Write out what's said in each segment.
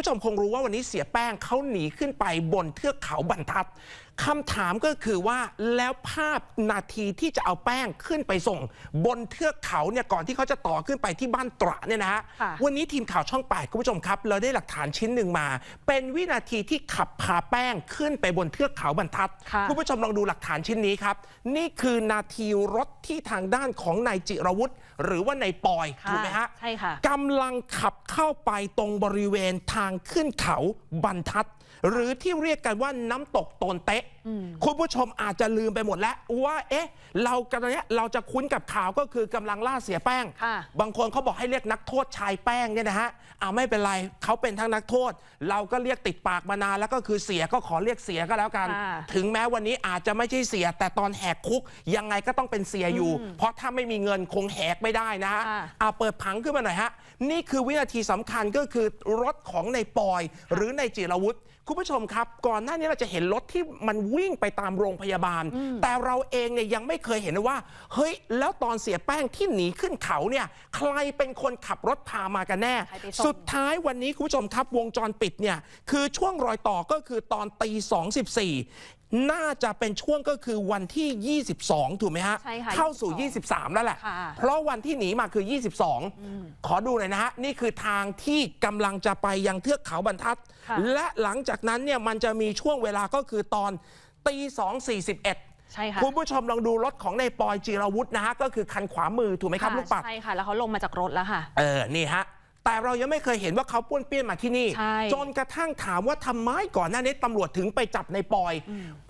ผู้ชมคงรู้ว่าวันนี้เสียแป้งเขาหนีขึ้นไปบนเทือกเขาบรรทัด คำถามก็คือว่าแล้วภาพนาทีที่จะเอาแป้งขึ้นไปส่ง บนเทือกเขาเนี่ยก่อนที่เขาจะต่อขึ้นไปที่บ้านตระเนี่ยนะฮะค่ะวันนี้ทีมข่าวช่องแปดคุณผู้ชมครับ เราได้หลักฐานชิ้นหนึ่งมา เป็นวินาทีที่ขับพาแป้งขึ้นไปบนเทือกเขาบรรทัดค่ะคุณผู้ชมลองดูหลักฐานชิ้นนี้ครับ นี่คือนาทีรถที่ทางด้านของนายจิรวุฒิหรือว่านายปอยค่ะถูกไหมฮะใช่ค่ะกำลังขับเข้าไปตรงบริเวณทางขึ้นเขาบรรทัด หรือที่เรียกกันว่าน้ำตกโตนเตะ คุณผู้ชมอาจจะลืมไปหมดแล้วว่า เอ๊ะ เรากำลังเนี้ยเราจะคุ้นกับข่าวก็คือกำลังล่าเสียแป้ง ค่ะ บางคนเขาบอกให้เรียกนักโทษชายแป้งเนี่ยนะฮะเอาไม่เป็นไรเขาเป็นทั้งนักโทษ เราก็เรียกติดปากมานานแล้วก็คือเสียก็ขอเรียกเสียก็แล้วกัน ค่ะถึงแม้วันนี้อาจจะไม่ใช่เสีย แต่ตอนแหกคุกยังไงก็ต้องเป็นเสียอยู่ เพราะถ้าไม่มีเงินคงแหกไม่ได้นะฮะค่ะ เอาเปิดผังขึ้นมาหน่อยฮะนี่คือวินาทีสำคัญก็คือรถของในายปอย หรือในายจิรวุฒิ คุณผู้ชมครับ ก่อนหน้านี้เราจะเห็นรถที่มันวิ่งไปตามโรงพยาบาล แต่เราเองเนี่ยยังไม่เคยเห็นเลยว่า เฮ้ย แล้วตอนเสียแป้งที่หนีขึ้นเขาเนี่ย ใครเป็นคนขับรถพามากันแน่ใครไปส่งสุดท้ายวันนี้คุณผู้ชมครับวงจรปิดเนี่ย คือช่วงรอยต่อก็คือตอนตี2.14 น่าจะเป็นช่วงก็คือวันที่ 22 ถูกไหมฮะ ใช่ค่ะเข้าสู่22 23 แล้วแหละ ค่ะเพราะวันที่หนีมาคือ 22 ขอดูหน่อยนะฮะ นี่คือทางที่กำลังจะไปยังเทือกเขาบรรทัด ค่ะและหลังจากนั้นเนี่ยมันจะมีช่วงเวลาก็คือตอนตี2.41ใช่ค่ะ คุณผู้ชมลองดูรถของในายปอยจีรวุฒินะฮะ ก็คือคันขวามือถูกไหมครับะลูกปัด ใช่ค่ะ แล้วเขาลงมาจากรถแล้วค่ะ เออ นี่ฮะ แต่เรายังไม่เคยเห็นว่าเขาป้วนเปี้ยนมาที่นี่ ใช่จนกระทั่งถามว่าทำไมก่อนหน้านี้ตำรวจถึงไปจับในปอย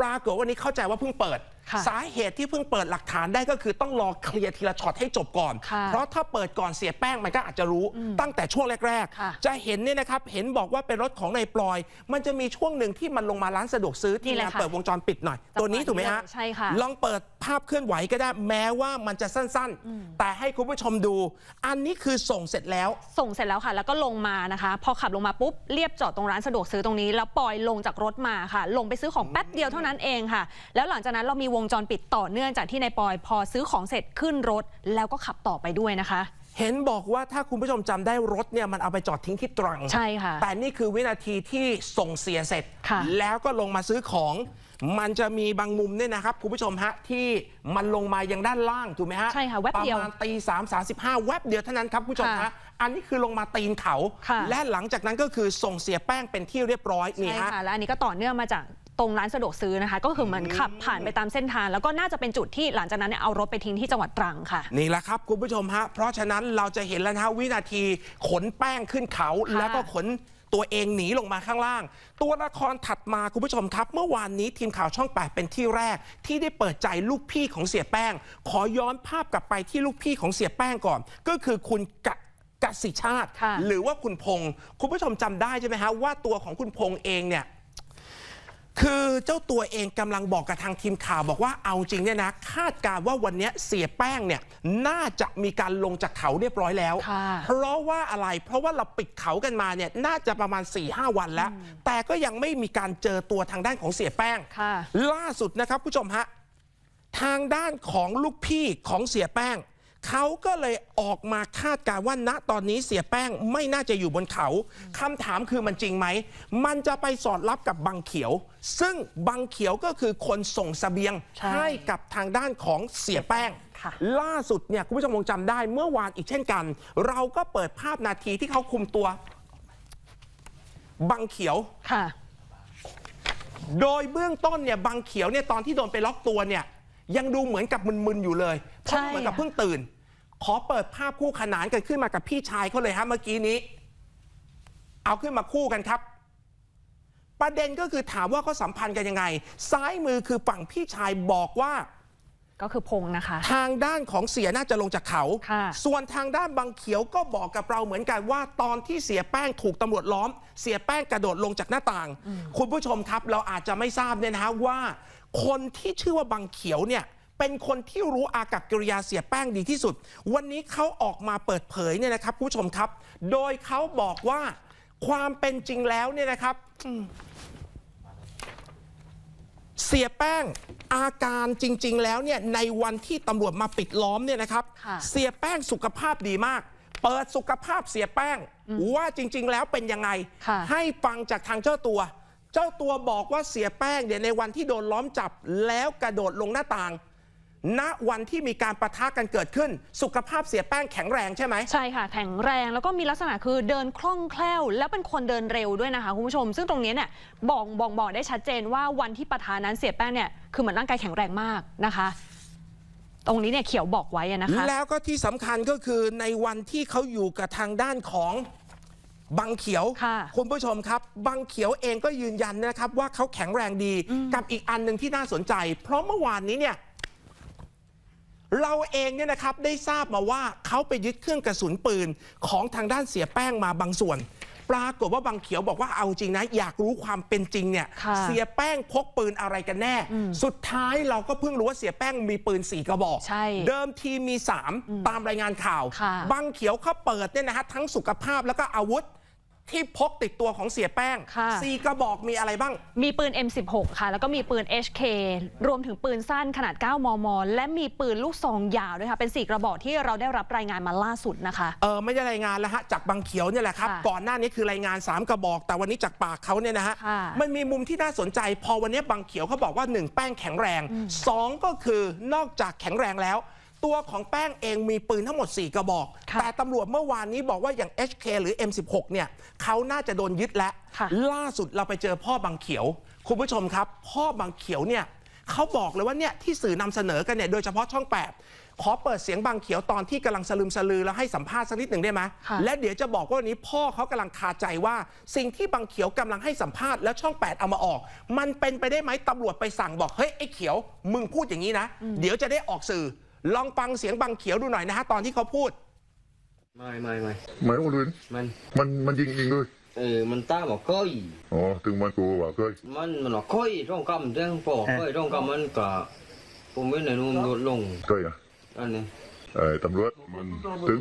ปรากฏว่านี้เข้าใจว่าเพิ่งเปิดค่ะสาเหตุที่เพิ่งเปิดหลักฐานได้ก็คือต้องรอเคลียร์ทีละช็อตให้จบก่อนค่ะเพราะถ้าเปิดก่อนเสียแป้งมันก็อาจจะรู้ตั้งแต่ช่วงแรกค่ะๆจะเห็นเนี่ยนะครับเห็นบอกว่าเป็นรถของนายปลอย มันจะมีช่วงหนึ่งที่มันลงมาร้านสะดวกซื้อนี่ที่แหละงานค่ะเปิดวงจรปิดหน่อย ตัวนี้ถูกไหมฮะใช่ค่ะลองเปิดภาพเคลื่อนไหวก็ได้แม้ว่ามันจะสั้นๆ แต่ให้คุณผู้ชมดู อันนี้คือส่งเสร็จแล้ว ส่งเสร็จแล้วค่ะ แล้วก็ลงมานะคะ พอขับลงมาปุ๊บเรียบจอดตรงร้านสะดวกซื้อตรงนี้ แล้วปล่อยลงจากรถมาค่ะ ลงไปซื้อของแป๊บเดียวเท่านั้นเองค่ะ แล้วหลังจากนั้นเรามีวงจรปิดต่อเนื่องจากที่นายปอย พอซื้อของเสร็จขึ้นรถ แล้วก็ขับต่อไปด้วยนะคะ เห็นบอกว่าถ้าคุณผู้ชมจำได้รถเนี่ยมันเอาไปจอดทิ้งที่ตรัง ใช่ค่ะ แต่นี่คือวินาทีที่ส่งเสียเสร็จ ค่ะ แล้วก็ลงมาซื้อของ มันจะมีบางมุมเนี่ยนะครับคุณผู้ชมฮะที่มันลงมายังด้านล่างถูกไหมฮะใช่ค่ะแวบเดียวประมาณตีสามสาสิบห้าแวบเดียวเท่านั้นครับคุณผู้ชมค่ะฮะอันนี้คือลงมาตีนเขา ค่ะ และหลังจากนั้นก็คือส่งเสียแป้งเป็นที่เรียบร้อยนี่ใช่ฮะ ค่ะ และอันนี้ก็ต่อเนื่องมาจาก ตรงร้านสะดวกซื้อนะคะ ก็คือเหมือนขับผ่านไปตามเส้นทาง แล้วก็น่าจะเป็นจุดที่หลังจากนั้นเนี่ยเอารถไปทิ้งที่จังหวัดตรังค่ะ นี่แหละครับคุณผู้ชมฮะเพราะฉะนั้นเราจะเห็นแล้วนะฮะวินาทีขนแป้งขึ้นเขาค่ะ แล้วก็ขนตัวเองหนีลงมาข้างล่าง ตัวละครถัดมาคุณผู้ชมครับ เมื่อวานนี้ทีมข่าวช่องแปดเป็นที่แรก ที่ได้เปิดใจลูกพี่ของเสียแป้ง ขอย้อนภาพกลับไปที่ลูกพี่ของเสียแป้งก่อน ก็คือคุณกะกสิชาติ ค่ะ หรือว่าคุณพงศ์คุณผู้ชมจำได้ใช่ไหมฮะว่าตัวของคุณพงศ์เองเนี่ย คือเจ้าตัวเองกำลังบอกกับทางทีมข่าวบอกว่าเอาจริงเนี่ยนะคาดการณ์ว่าวันเนี้ยเสียแป้งเนี่ยน่าจะมีการลงจากเขาเรียบร้อยแล้วค่ะเพราะว่าอะไรเพราะว่าเราปิดเขากันมาเนี่ยน่าจะประมาณ4-5วันแล้ว แต่ก็ยังไม่มีการเจอตัวทางด้านของเสียแป้งค่ะล่าสุดนะครับผู้ชมฮะทางด้านของลูกพี่ของเสียแป้ง เขาก็เลยออกมาคาดการณ์ว่าณตอนนี้เสียแป้งไม่น่าจะอยู่บนเขาคำถามคือมันจริงไหม มันจะไปสอดรับกับบังเขียว ซึ่งบังเขียวก็คือคนส่งเสบียงใช่ให้กับทางด้านของเสียแป้งค่ะล่าสุดเนี่ยคุณผู้ชมคงจำได้เมื่อวานอีกเช่นกัน เราก็เปิดภาพนาทีที่เขาคุมตัว บังเขียวค่ะ โดยเบื้องต้นเนี่ยบังเขียวเนี่ยตอนที่โดนไปล็อกตัวเนี่ย ยังดูเหมือนกับมึนๆอยู่เลยเพราะใช่เหมือนกับเพิ่งตื่น ขอเปิดภาพคู่ขนานกันขึ้นมากับพี่ชายเขาเลยฮะเมื่อกี้นี้ เอาขึ้นมาคู่กันครับ ประเด็นก็คือถามว่าเขาสัมพันธ์กันยังไง ซ้ายมือคือฝั่งพี่ชายบอกว่า ก็คือพงษ์นะคะ ทางด้านของเสียน่าจะลงจากเขา ค่ะส่วนทางด้านบางเขียวก็บอกกับเราเหมือนกันว่าตอนที่เสียแป้งถูกตำรวจล้อม เสียแป้งกระโดดลงจากหน้าต่าง คุณผู้ชมครับเราอาจจะไม่ทราบเนี่ยนะฮะว่า คนที่ชื่อว่าบางเขียวเนี่ยเป็นคนที่รู้อากับกิริยาเสียแป้งดีที่สุด วันนี้เขาออกมาเปิดเผยเนี่ยนะครับคุณผู้ชมครับ โดยเขาบอกว่าความเป็นจริงแล้วเนี่ยนะครับ เสียแป้งอาการจริง ๆ แล้วเนี่ยในวันที่ตำรวจมาปิดล้อมเนี่ยนะครับ ค่ะ เสียแป้งสุขภาพดีมาก เปิดสุขภาพเสียแป้ง ว่าจริง ๆ แล้วเป็นยังไง ค่ะ ให้ฟังจากทางเจ้าตัว เจ้าตัวบอกว่าเสียแป้งเนี่ยในวันที่โดนล้อมจับแล้วกระโดดลงหน้าต่าง ณวันที่มีการประทะกันเกิดขึ้น สุขภาพเสียแป้งแข็งแรงใช่ไหมใช่ค่ะแข็งแรงแล้วก็มีลักษณะคือเดินคล่องแคล่ว แล้วเป็นคนเดินเร็วด้วยนะคะคุณผู้ชม ซึ่งตรงนี้เนี่ยบอกบอกบอกได้ชัดเจนว่าวันที่ประธานนั้นเสียแป้งเนี่ยคือเหมือนร่างกายแข็งแรงมากนะคะ ตรงนี้เนี่ยเขียวบอกไว้อะนะคะ แล้วก็ที่สำคัญก็คือในวันที่เขาอยู่กับทางด้านของบังเขียวค่ะณผู้ชมครับบังเขียวเองก็ยืนยันนะครับว่าเขาแข็งแรงดีกับอีกอันหนึ่งที่น่าสนใจ เพราะเมื่อวานนี้เนี่ย เราเองเนี่ยนะครับได้ทราบมาว่าเขาไปยึดเครื่องกระสุนปืนของทางด้านเสียแป้งมาบางส่วน ปรากฏว่าบังเขียวบอกว่าเอาจริงนะ อยากรู้ความเป็นจริงเนี่ยค่ะเสียแป้งพกปืนอะไรกันแน่สุดท้ายเราก็เพิ่งรู้ว่าเสียแป้งมีปืนสี่กระบอก ใช่เดิมทีมี 3 ตามรายงานข่าว ค่ะบังเขียวเขาเปิดเนี่ยนะฮะทั้งสุขภาพแล้วก็อาวุธ ที่พกติดตัวของเสียแป้งค่ะ สี่กระบอกมีอะไรบ้าง มีปืน M16 ค่ะ แล้วก็มีปืน HK รวมถึงปืนสั้นขนาด 9 มม และมีปืนลูกซองยาวด้วยค่ะ เป็น 4 กระบอกที่เราได้รับรายงานมาล่าสุดนะคะ เออไม่ได้รายงานแล้วฮะจากบังเขียวเนี่ยแหละครับ ค่ะก่อนหน้านี้คือรายงาน 3 กระบอก แต่วันนี้จากปากเขาเนี่ยนะฮะค่ะมันมีมุมที่น่าสนใจ พอวันนี้บังเขียวเขาบอกว่า 1 แป้งแข็งแรง 2 ก็คือนอกจากแข็งแรงแล้ว ตัวของแป้งเองมีปืนทั้งหมด 4 กระบอกค่ะแต่ตำรวจเมื่อวานนี้บอกว่าอย่าง HK หรือ M16 เนี่ยเขาน่าจะโดนยึดแล้วค่ะล่าสุดเราไปเจอพ่อบังเขียว คุณผู้ชมครับ พ่อบังเขียวเนี่ยเขาบอกเลยว่าเนี่ยที่สื่อนำเสนอกันเนี่ยโดยเฉพาะช่อง 8 ขอเปิดเสียงบังเขียวตอนที่กำลังสลืมสลือแล้วให้สัมภาษณ์สักนิดหนึ่งได้ไหมค่ะและเดี๋ยวจะบอกว่าวันนี้พ่อเขากำลังคาใจว่า สิ่งที่บังเขียวกำลังให้สัมภาษณ์แล้วช่อง 8 เอามาออก มันเป็นไปได้ไหมตำรวจไปสั่งบอกเฮ้ยไอ้เขียว มึงพูดอย่างนี้นะ เดี๋ยวจะได้ออกสื่อ ลองฟังเสียงบังเขียวดูหน่อยนะฮะตอนที่เขาพูด ไม่ไม่ไม่หมายว่าอื่นมัน มันมันยิงยิงเลยเออ มันตามบอกก้อยอ๋อถึงมันกลัวว่าเคยมันมันบอกก้อยร่องกำเรื่องปอกก้อยร่องกำมันก็ผมไม่ในนู่นลดลงเคยอะอันนี้ไอ้ตำรวจมันถึง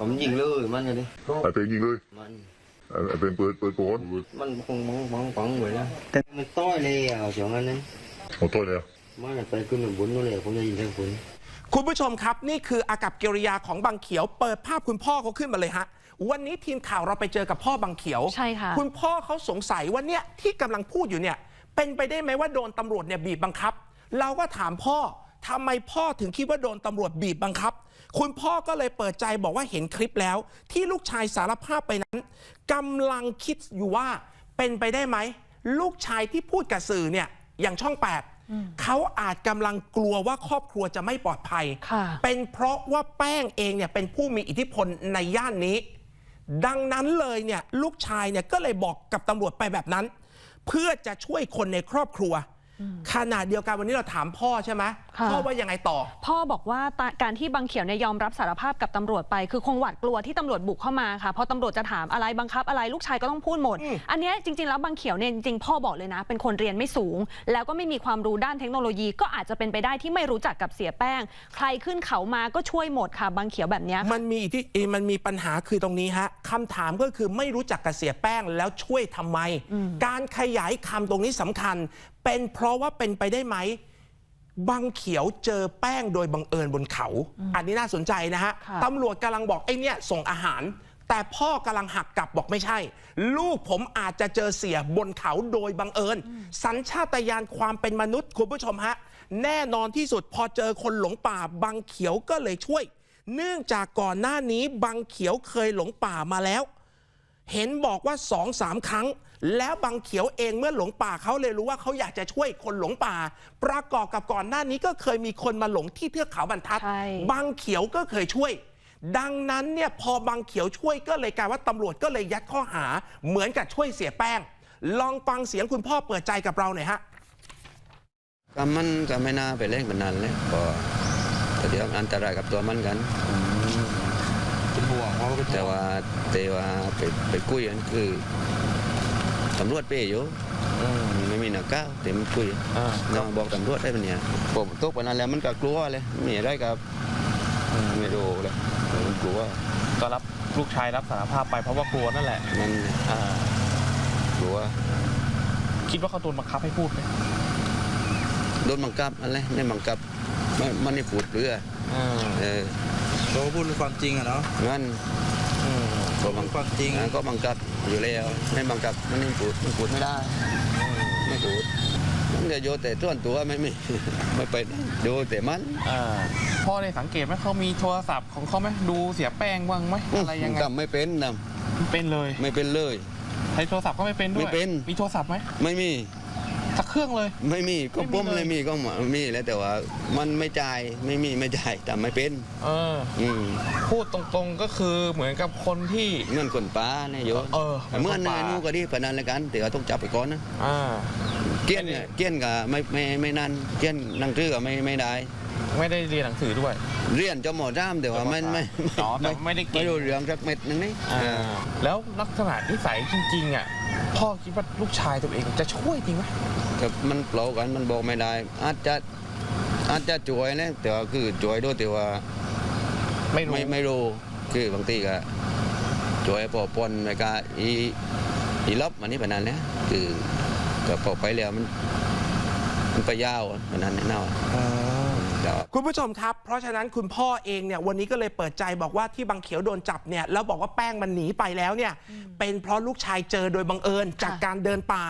ผมยิงเลยมันเลยดิไอ้เป็นยิงเลยมันไอ้เป็นปืนปืนโกนมันคงบังบังบังไว้นะแต่มันต้อยเลยอะเสียงนั้นนั้นโอ้โทษเลยมันไปขึ้นบนนู่นเลยผมได้ยินเสียงฝน คุณผู้ชมครับ นี่คืออากับกิริยาของบังเขียว เปิดภาพคุณพ่อเขาขึ้นมาเลยฮะ วันนี้ทีมข่าวเราไปเจอกับพ่อบังเขียวใช่ค่ะคุณพ่อเขาสงสัยว่าเนี่ยที่กำลังพูดอยู่เนี่ย เป็นไปได้ไหมว่าโดนตำรวจเนี่ยบีบบังคับ เราก็ถามพ่อทำไมพ่อถึงคิดว่าโดนตำรวจบีบบังคับ คุณพ่อก็เลยเปิดใจบอกว่าเห็นคลิปแล้ว ที่ลูกชายสารภาพไปนั้นกำลังคิดอยู่ว่าเป็นไปได้ไหมลูกชายที่พูดกับสื่อเนี่ยอย่างช่องแปด เขาอาจกำลังกลัวว่าครอบครัวจะไม่ปลอดภัยค่ะเป็นเพราะว่าแป้งเองเนี่ยเป็นผู้มีอิทธิพลในย่านนี้ ดังนั้นเลยเนี่ยลูกชายเนี่ยก็เลยบอกกับตำรวจไปแบบนั้น เพื่อจะช่วยคนในครอบครัว ขนาดเดียวกันวันนี้เราถามพ่อใช่ไหมค่ะพ่อว่ายังไงต่อ พ่อบอกว่าตาการที่บังเขียวเนี่ยยอมรับสารภาพกับตำรวจไป คือคงหวาดกลัวที่ตำรวจบุกเข้ามาค่ะพอตำรวจจะถามอะไรบังคับอะไรลูกชายก็ต้องพูดหมดอืมอันเนี้ยจริง ๆ แล้วบังเขียวเนี่ยจริงๆพ่อบอกเลยนะ เป็นคนเรียนไม่สูง แล้วก็ไม่มีความรู้ด้านเทคโนโลยีก็อาจจะเป็นไปได้ที่ไม่รู้จักกับเสียแป้ง ใครขึ้นเขามาก็ช่วยหมดค่ะบังเขียวแบบเนี้ยค่ะมันมีอิทธิเอ่อมันมีปัญหาคือตรงนี้ฮะคำถามก็คือไม่รู้จักกับเสียแป้งแล้วช่วยทำไม การขยายคำตรงนี้สำคัญ เป็นเพราะว่าเป็นไปได้ไหมบังเขียวเจอแป้งโดยบังเอิญบนเขา อันนี้น่าสนใจนะฮะค่ะตำรวจกำลังบอกไอ้เนี่ยส่งอาหาร แต่พ่อกำลังหักกลับบอกไม่ใช่ ลูกผมอาจจะเจอเสียบนเขาโดยบังเอิญ สัญชาตญาณความเป็นมนุษย์คุณผู้ชมฮะ แน่นอนที่สุดพอเจอคนหลงป่าบังเขียวก็เลยช่วย เนื่องจากก่อนหน้านี้บังเขียวเคยหลงป่ามาแล้ว เห็นบอกว่าสองสามครั้ง แล้วบังเขียวเองเมื่อหลงป่าเขาเลยรู้ว่าเขาอยากจะช่วยคนหลงป่า ประกอบกับก่อนหน้านี้ก็เคยมีคนมาหลงที่เทือกเขาบรรทัด ใช่บังเขียวก็เคยช่วย ดังนั้นเนี่ยพอบังเขียวช่วยก็เลยกลายว่าตำรวจก็เลยยัดข้อหา เหมือนกับช่วยเสียแป้ง ลองฟังเสียงคุณพ่อเปิดใจกับเราหน่อยฮะ ก็มันก็ไม่น่าไปเล่นมันนานเลยก็แต่เดี๋ยวอันตรายกับตัวมันกัน เป็นห่วงเขาเป็นแต่ว่าแต่ว่าไปไปคุยกันคือ ตำรวจเป้อยู่ไม่มีหนักก้าวแต่มันคุยน้องบอกตำรวจได้ปะเนี่ยผมตกไปนั้นแล้วมันก็กลัวเลยมีอะไรกับไม่รู้เลยมันกลัวก็รับลูกชายรับสารภาพไปเพราะว่ากลัวนั่นแหละมันอ่ากลัวคิดว่าเขาโดนบังคับให้พูดไหมโดนบังคับอะไรไม่บังคับไม่มันไม่พูดเรือเออเราก็พูดความจริงอะเนาะงั้น ก็บังคับจริงก็บังคับอยู่แล้วไม่บังคับมันไม่พูดมันพูดไม่ได้ ไม่พูดมันจะโยนแต่ส่วนตัวไม่มีไม่เป็นดูแต่มันอ่าพ่อได้สังเกตไหมเขามีโทรศัพท์ของเขาไหมดูเสียแป้งบ้างไหมอะไรยังไงทำไม่เป็นนะเป็นเลย ไม่เป็นเลยใช้โทรศัพท์ก็ไม่เป็นด้วยไม่เป็นมีโทรศัพท์ไหมไม่มี สักเครื่องเลย ไม่มีก็ไม่มีปุ้มเลยเลยมีก็มีแล้วแต่ว่า มันไม่จ่ายไม่มีไม่จ่ายแต่ไม่เป็นเอออืมพูดตรงๆก็คือเหมือนกับคนที่เงินคนป้าเนี่ยโยเออเมื่อคนนป่านู่นก็ดีพนันแล้วกันแต่ว่าต้องจับไปก่อนนะอ่าเกี้ยนเนี่ยเกี้ยนกับไม่ไม่ไม่นั่นเกี้ยนนั่งตื้อกับไม่ไม่ได้ไม่ได้เรียนหนังสือด้วย เรียนจบหมอด้ามแต่ว่าไม่ไม่อ๋อแต่ไม่ได้เก่งไม่รู้เรื่องสักเม็ดนึงนี่อ่าแล้วลักษณะนิสัยจริงๆอะพ่อคิดว่าลูกชายตัวเองจะช่วยจริงไหม แต่มันเปล่ากันมันบอกไม่ได้ อาจจะอาจจะจ่วยนะแต่ว่าคือจ่วยด้วยแต่ว่าไม่รู้ไม่ไม่รู้คือบางทีก็จ่วยพอปนแล้วก็อีอีลบมันนี่แบบนั้นแหละคือก็พอไปแล้วมัน มันไปยาวแบบนั้นแน่นอนแต่ว่าคุณผู้ชมครับ เพราะฉะนั้นคุณพ่อเองเนี่ยวันนี้ก็เลยเปิดใจบอกว่าที่บางเขียวโดนจับเนี่ยแล้วบอกว่าแป้งมันหนีไปแล้วเนี่ย เป็นเพราะลูกชายเจอโดยบังเอิญจากการเดินป่า